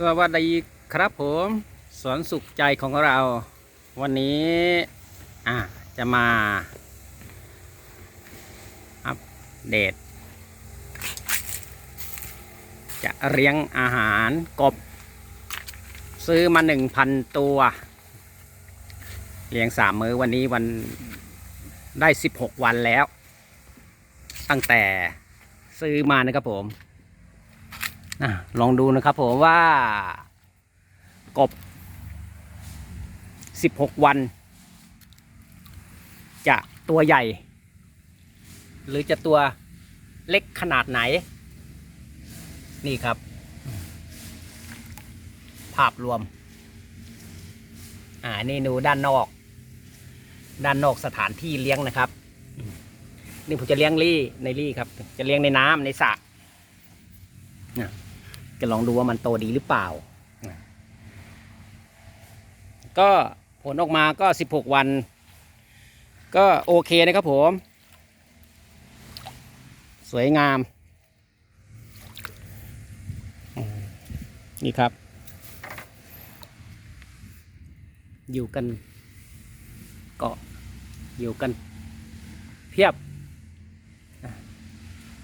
สวัสดีครับผมสวนสุขใจของเรา วันนี้อะจะมา อัปเดต จะเลี้ยงอาหารกบ ซื้อมาหนึ่งพันตัวเลี้ยงสามมื้อวันนี้วันได้สิบหกวันแล้ว ตั้งแต่ซื้อมานะครับผม อะลองดูนะครับผมว่ากบ 16 วัน จะตัวใหญ่ หรือจะตัวเล็กขนาดไหน นี่ครับ ภาพรวม อ่า นี่ดูด้านนอก ด้านนอกสถานที่เลี้ยงนะครับ นี่ผมจะเลี้ยงรี่ในรี่ครับ จะเลี้ยงในน้ำในสระ จะลองดูว่ามันโตดีหรือเปล่า ก็ผลออกมาก็สิบหกวัน ก็โอเคนะครับผม สวยงาม นี่ครับ อยู่กันเกาะอยู่กัน เพียบ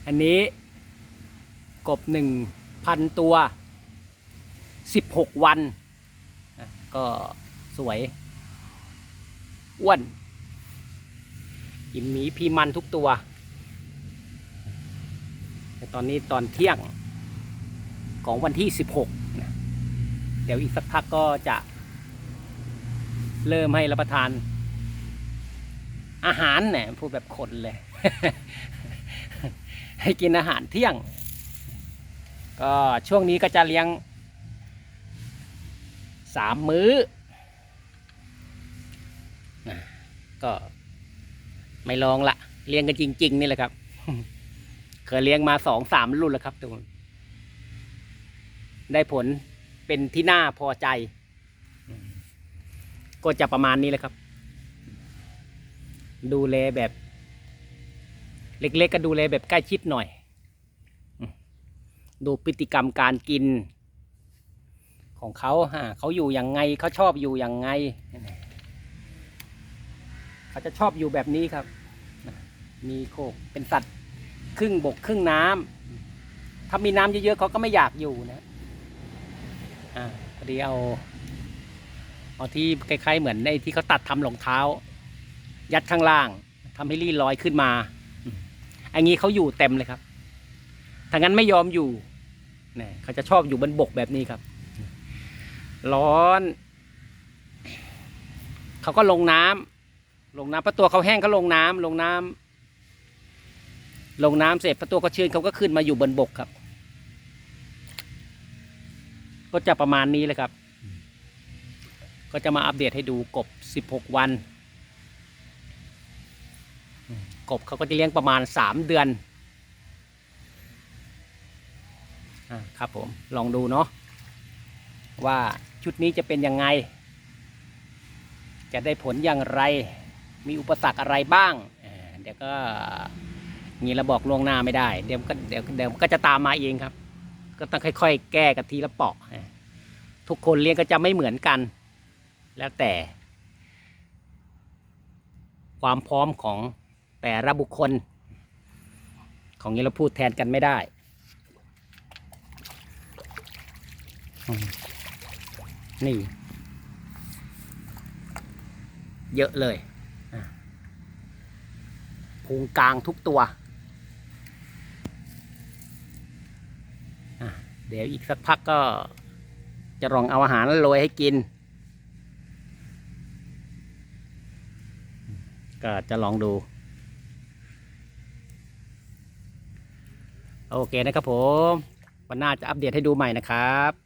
อันนี้กบหนึ่ง พันตัวสิบหกวัน ก็สวย อ้วน อิ่มหมีพีมันทุกตัวตตอนนี้ตอนเที่ยงของวันที่สิบหกเดี๋ยวอีกสักพักก็จะ เริ่มให้รับประทาน อาหารเนี่ยพูดแบบคนเลย ให้กินอาหารเที่ยง ก็ช่วงนี้ก็จะเลี้ยงสามมื้อ ก็ไม่ลองละเลี้ยงกันจริง ๆ นี่แหละครับ เคยเลี้ยงมาสองสามรุ่นแล้วครับทุกคนได้ผลเป็นที่น่าพอใจ ก็จะประมาณนี้แหละครับ ดูแลแบบ เล็ก ๆ ก็ดูแลแบบใกล้ชิดหน่อย ดูพฤติกรรมการกิน ของเขาฮะเขาอยู่อย่างไงเขาชอบอยู่อย่างไง เขาจะชอบอยู่แบบนี้ครับ มีโคกเป็นสัตว์ครึ่งบกครึ่งน้ำถ้ามีน้ำเยอะๆเขาก็ไม่อยากอยู่นะอ่าพอดีเอาเอาที่คล้ายๆเหมือนในที่เขาตัดทำรองเท้า ยัดข้างล่างทำให้รีลอยขึ้นมาอันนี้เขาอยู่เต็มเลยครับถ้างั้นไม่ยอมอยู่ เนี่ยเขาจะชอบอยู่บนบกแบบนี้ครับ ร้อน เขาก็ลงน้ำลงน้ำเพราะตัวเขาแห้งเขาลงน้ำลงน้ำลงน้ำเสร็จพอตัวเขาชื้นเขาก็ขึ้นมาอยู่บนบกครับ ก็จะประมาณนี้เลยครับ ก็จะมาอัปเดตให้ดูกบสิบหกวัน กบเขาก็จะเลี้ยงประมาณสามเดือน อ่า ครับผมลองดูเนาะว่าชุดนี้จะเป็นยังไง จะได้ผลอย่างไร มีอุปสรรคอะไรบ้าง เดี๋ยวก็งี้เราบอกล่วงหน้าไม่ได้ เดี๋ยวก็เดี๋ยวเดี๋ยวก็จะตามมาเองครับ ก็ต้องค่อย ๆ แก้กันทีละเปาะทุกคนเลี้ยงก็จะไม่เหมือนกัน แล้วแต่ ความพร้อมของแต่ละบุคคล ของนี้เราพูดแทนกันไม่ได้ อืม นี่ เยอะเลยพุงกลางทุกตัว เดี๋ยวอีกสักพักก็จะลองเอาอาหารโรยให้กิน ก็จะลองดู โอเคนะครับผม วันหน้าจะอัปเดตให้ดูใหม่นะครับ